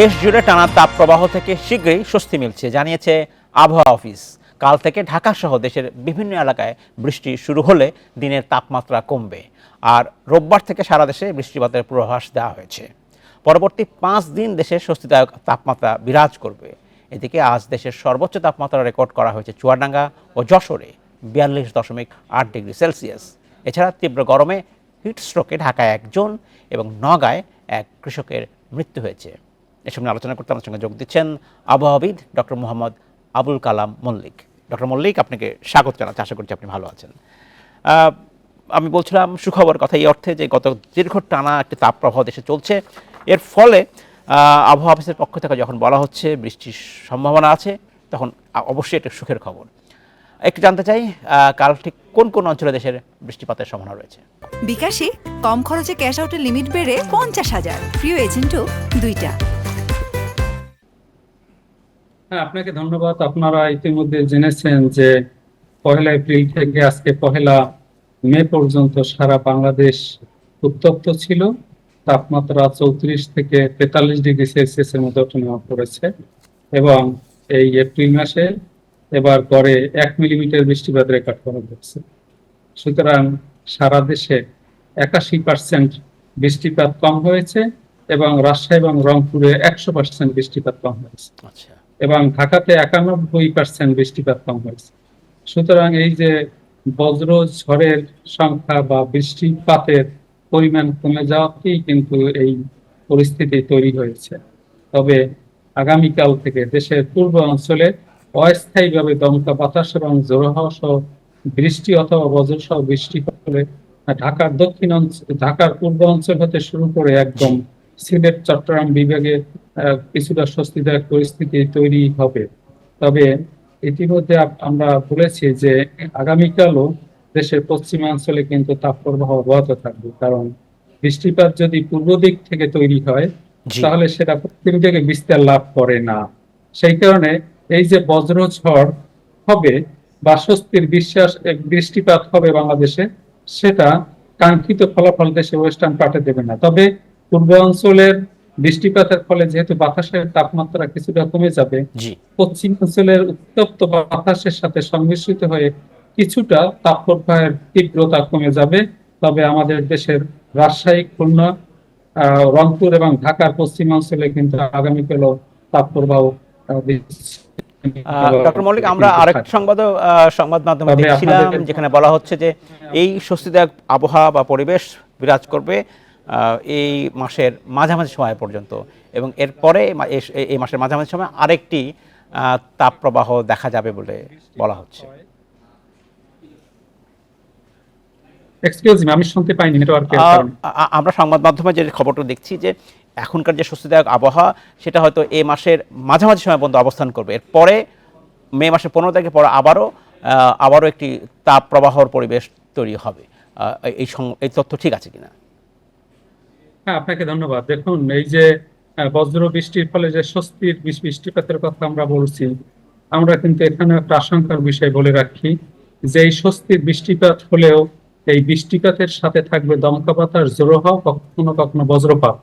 দেশ জুড়ে টানা তাপ প্রবাহ থেকে শীঘ্রই স্বস্তি মিলছে, জানিয়েছে আবহাওয়া অফিস। কাল থেকে ঢাকা সহ দেশের বিভিন্ন এলাকায় বৃষ্টি শুরু হলে দিনের তাপমাত্রা কমবে, আর রোববার থেকে সারা দেশে বৃষ্টিপাতের পূর্বাভাস দেওয়া হয়েছে। পরবর্তী পাঁচ দিন দেশে স্বস্তিদায়ক তাপমাত্রা বিরাজ করবে। এদিকে আজ দেশের সর্বোচ্চ তাপমাত্রা রেকর্ড করা হয়েছে চুয়াডাঙ্গা ও যশোরে, বিয়াল্লিশ দশমিক আট ডিগ্রি সেলসিয়াস। এছাড়া তীব্র গরমে হিট স্ট্রোকে ঢাকায় একজন এবং নগায় এক কৃষকের মৃত্যু হয়েছে। এসব নিয়ে আলোচনা করতে আমার সঙ্গে যোগ দিচ্ছেন আবহাওয়াবিদ ডক্টর মোহাম্মদ আবুল কালাম মল্লিক। ডক্টর মল্লিক, আপনাকে স্বাগত জানাচ্ছি। আশা করছি আপনি ভালো আছেন। আমি বলছিলাম, সুখবর কথা এই অর্থে যে গত দীর্ঘ টানা একটি তাপপ্রবাহ দেশে চলছে। এর ফলে আবহাওয়া অফিসের পক্ষ থেকে যখন বলা হচ্ছে বৃষ্টির সম্ভাবনা আছে, তখন অবশ্যই একটা সুখের খবর। একটু জানতে চাই কাল ঠিক কোন কোন অঞ্চলে দেশের বৃষ্টিপাতের সম্ভাবনা রয়েছে? বিকাশে কম খরচে ক্যাশ আউটের লিমিট বেড়ে পঞ্চাশ হাজার। প্রিয় এজেন্টও দুইটা। হ্যাঁ আপনাকে ধন্যবাদ। আপনারা ইতিমধ্যে জেনেছেন যে পহেলা এপ্রিল থেকে আজকে পহেলা মে পর্যন্ত সারা বাংলাদেশ উত্তপ্ত ছিল। তাপমাত্রা চৌত্রিশ থেকে তেতাল্লিশ ডিগ্রি সেলসিয়াসের মধ্যে ওঠানামা করেছে এবং এই এপ্রিল মাসে এবার গড়ে এক মিলিমিটার বৃষ্টিপাত রেকর্ড করা হয়েছে। সুতরাং সারা দেশে একাশি পার্সেন্ট বৃষ্টিপাত কম হয়েছে এবং রাজশাহী এবং রংপুরে একশো পার্সেন্ট বৃষ্টিপাত কম হয়েছে। আচ্ছা। এবং ঢাকাতে একানব্বই পার্সেন্ট বৃষ্টিপাত কম হয়েছে। সুতরাং এই যে বজ্র ঝড়ের সংখ্যা বা বৃষ্টিপাতের পরিমাণ কমে যাওয়াতেই কিন্তু এই পরিস্থিতি তৈরি হয়েছে। তবে আগামীকাল থেকে দেশের পূর্ব অঞ্চলে অস্থায়ীভাবে দমকা বাতাস এবং জোর হাওয়া সহ বৃষ্টি অথবা বজ্র সহ বৃষ্টি হলে ঢাকার দক্ষিণ অঞ্চল ঢাকার পূর্ব অঞ্চল হতে শুরু করে একদম সিলেট চট্টগ্রাম বিভাগে কিছুটা স্বস্তিদায়ক পরিস্থিতি তৈরি হবে। তবে ইতিমধ্যে আমরা বলেছি যে আগামীকালও দেশের পশ্চিমাঞ্চলে কিন্তু তাপপ্রবাহ অব্যাহত থাকবে। কারণ বৃষ্টিপাত যদি পূর্ব দিক থেকে তৈরি হয় তাহলে সেটা পশ্চিম দিকে বিস্তার লাভ করে না। সেই কারণে এই যে বজ্র ঝড় হবে বা স্বস্তির বিশ্বাস বৃষ্টিপাত হবে বাংলাদেশে সেটা কাঙ্ক্ষিত ফলাফল দেশে ওয়েস্টার্ন পার্টে দেবে না। তবে পূর্ব অঞ্চলের বৃষ্টিপাতের ফলে যেহেতু বাতাসের তাপমাত্রা কিছুটা কমে যাবে পশ্চিম অঞ্চলের উত্তপ্ত বাতাসের সাথে সংমিশ্রিত হয়ে কিছুটা তাপপ্রবাহের তীব্রতা কমে যাবে। তবে আমাদের দেশের রাজশাহী খুলনা রংপুর এবং ঢাকার পশ্চিমাঞ্চলে কিন্তু আগামীকালও তাপপ্রবাহ আহ, ডক্টর মল্লিক আমরা আরেক সংবাদ সংবাদ মাধ্যমে দেখছিলাম যেখানে বলা হচ্ছে যে এই স্বস্তিদায়ক আবহাওয়া বা পরিবেশ বিরাজ করবে এই মাসের মাঝামাঝি সময় পর্যন্ত। এবং এরপরে এই- মাসের মাঝামাঝি সময় আরেকটি তাপপ্রবাহ দেখা যাবে বলে বলা হচ্ছে। এক্সকিউজ মি আমি শুনতে পাইনি নেটওয়ার্কের কারণে। আমরা সংবাদ মাধ্যমে যে খবরটা দেখছি যে এখনকার যে স্বস্তিদায়ক আবহাওয়া সেটা হয়তো এই মাসের মাঝামাঝি সময় পর্যন্ত অবস্থান করবে। এরপরে মে মাসের পনেরো তারিখের পর আবারও আবারও একটি তাপ প্রবাহর পরিবেশ তৈরি হবে। এই তথ্য ঠিক আছে কিনা? হ্যাঁ আপনাকে ধন্যবাদ। দেখুন এই যে বজ্র বৃষ্টির ফলে যে স্বস্তির বৃষ্টিপাতের কথা আমরা বলছি আমরা কিন্তু এখানে একটা আশঙ্কার বিষয় বলে রাখি যে এই স্বস্তির বৃষ্টিপাত হলেও এই বৃষ্টিপাতের সাথে থাকবে দমকা বাতাস জোরো হওয়া কখনো কখনো বজ্রপাত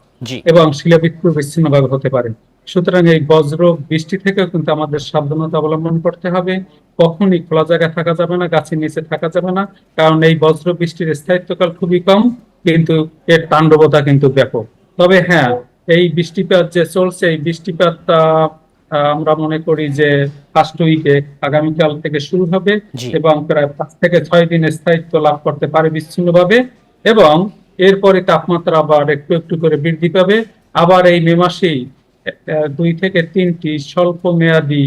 এবং শিলাবৃষ্টি বিচ্ছিন্নভাবে হতে পারে। সুতরাং এই বজ্র বৃষ্টি থেকেও কিন্তু আমাদের সাবধানতা অবলম্বন করতে হবে। কখনই খোলা জায়গায় থাকা যাবে না গাছের নিচে থাকা যাবে না কারণ এই বজ্র বৃষ্টির স্থায়িত্বকাল খুবই কম। কিন্তু এর তাণ্ডবতা কিন্তু ব্যাপক। তবে হ্যাঁ এই বৃষ্টিপাত যে চলছে এই বৃষ্টিপাতটা আমরা মনে করি যে ফার্স্ট উইকে আগামীকাল থেকে শুরু হবে এবং প্রায় পাঁচ থেকে ছয় দিন স্থায়িত্ব লাভ করতে পারে বিচ্ছিন্নভাবে এবং এরপরে তাপমাত্রা আবার একটু একটু করে বৃদ্ধি পাবে। আবার এই মে মাসেই দুই থেকে তিনটি স্বল্প মেয়াদি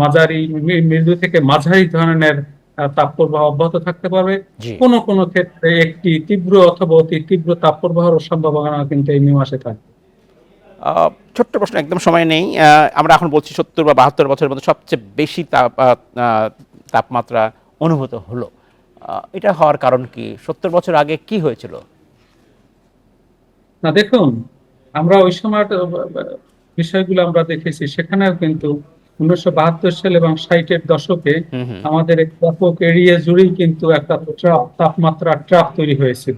মাঝারি মৃদু থেকে মাঝারি ধরনের তাপপ্রবাহ অব্যাহত থাকতে পারবে। কোনো কোনো ক্ষেত্রে একটি তীব্র অথবা অতি তীব্র তাপপ্রবাহের সম্ভাবনা কিন্তু এই মে মাসে থাকবে। ছোট্ট প্রশ্ন একদম সময় নেই। আমরা এখন বলছি সত্তর বা বাহাত্তর বছরের মধ্যে সবচেয়ে বেশি তাপ তাপমাত্রা অনুভূত হলো। এটা হওয়ার কারণ কি? সত্তর বছর আগে কি হয়েছিল? না দেখুন আমরা ওই সময় বিষয়গুলো আমরা দেখেছি সেখানেও কিন্তু উনিশশো বাহাত্তর সাল এবং ষাটের দশকে আমাদের ব্যাপক এরিয়া জুড়েই কিন্তু একটা তাপমাত্রা ট্রাপ তৈরি হয়েছিল।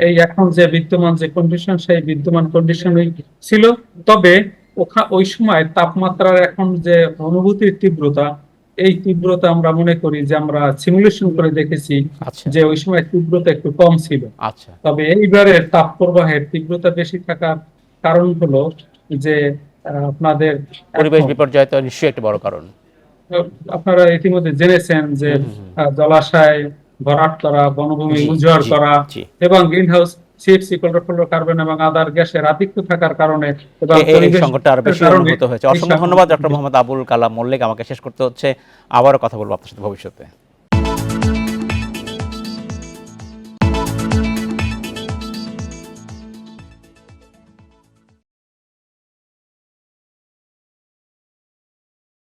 এই এখন যে বিদ্যমান যে কন্ডিশন সেই বিদ্যমান কন্ডিশনই ছিল। তবে ওখা ওই সময় তাপমাত্রার এখন যে অনুভূতির তীব্রতা এই তীব্রতা আমরা মনে করি যে আমরা সিমুলেশন করে দেখেছি আচ্ছা। যে ওই সময় তীব্রতা একটু কম ছিল। আচ্ছা। তবে এইবারের তাপ প্রবাহের তীব্রতা বেশি থাকার কারণ হলো যে আপনাদের পরিবেশ বিপর্যয় তো নিশ্চয়ই একটি বড় কারণ। আপনারা ইতিমধ্যে জেনেছেন যে জলাশয় ভরাট করা বনভূমি উজাড় করা এবং গ্রিন হাউস সিএফসি কার্বন এবং আদার গ্যাসের আধিক্য থাকার কারণে এবং পরিবেশ সংকটটা আরও বেশি অনুভূত হয়েছে। অসংখ্য ধন্যবাদ ডক্টর মোহাম্মদ আবুল কালাম মল্লিক। আমাকে শেষ করতে হচ্ছে। আবারও কথা বলব আপনার সাথে ভবিষ্যতে।